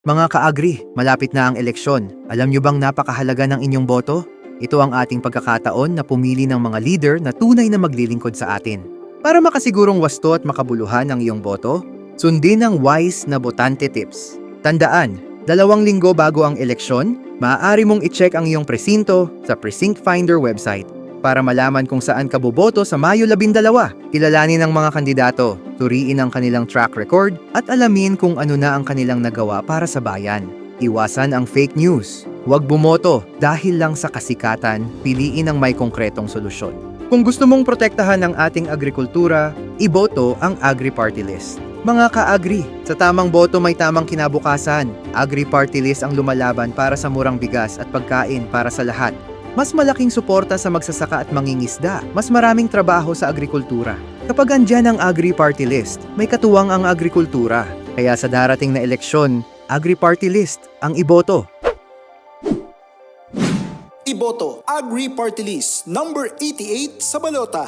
Mga kaagri, malapit na ang eleksyon. Alam niyo bang napakahalaga ng inyong boto? Ito ang ating pagkakataon na pumili ng mga leader na tunay na maglilingkod sa atin. Para makasigurong wasto at makabuluhan ang iyong boto, sundin ang wise na botante tips. Tandaan, dalawang linggo bago ang eleksyon, maaari mong i-check ang iyong presinto sa Precinct Finder website para malaman kung saan ka boboto sa Mayo 12. Kilalanin ang mga kandidato, turiin ang kanilang track record, at alamin kung ano na ang kanilang nagawa para sa bayan. Iwasan ang fake news. Huwag bumoto dahil lang sa kasikatan, piliin ang may konkretong solusyon. Kung gusto mong protektahan ang ating agrikultura, iboto ang Agri-Party List. Mga ka-agri, sa tamang boto may tamang kinabukasan. Agri-Party List ang lumalaban para sa murang bigas at pagkain para sa lahat. Mas malaking suporta sa magsasaka at mangingisda. Mas maraming trabaho sa agrikultura. Kapag andyan ang Agri-Party List, may katuwang ang agrikultura. Kaya sa darating na eleksyon, Agri-Party List ang iboto. Iboto Agri Party List number 88 sa balota.